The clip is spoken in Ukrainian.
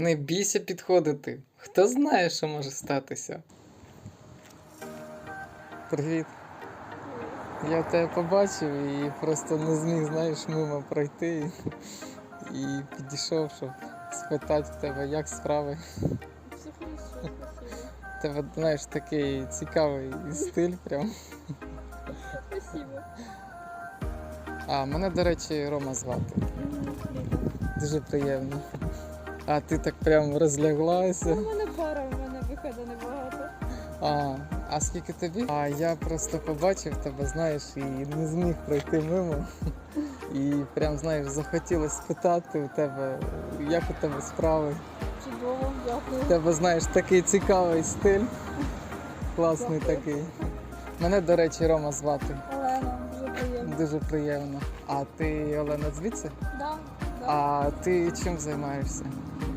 Не бійся підходити. Хто знає, що може статися. Привіт. Я тебе побачив і просто не зміг, знаєш, мимо пройти. І підійшов, щоб спитати в тебе, як справи. Все хорошо, Тебе, знаєш, такий цікавий стиль прям. Спасибо. А, мене, до речі, Рома звати. Дуже приємно. А ти так прям розляглася. Ну, У мене пара, у мене виходу небагато. А, а скільки тобі? А я просто побачив тебе, знаєш, і не зміг пройти мимо. І прям, знаєш, захотілося спитати у тебе, як у тебе справи. Чудово, дякую. У тебе, знаєш, такий цікавий стиль. Класний Дякую. такий. Мене, до речі, Рома звати. Олена, дуже приємно. Дуже приємно. А ти, Олена, звідси? Да, да. А ти чим займаєшся?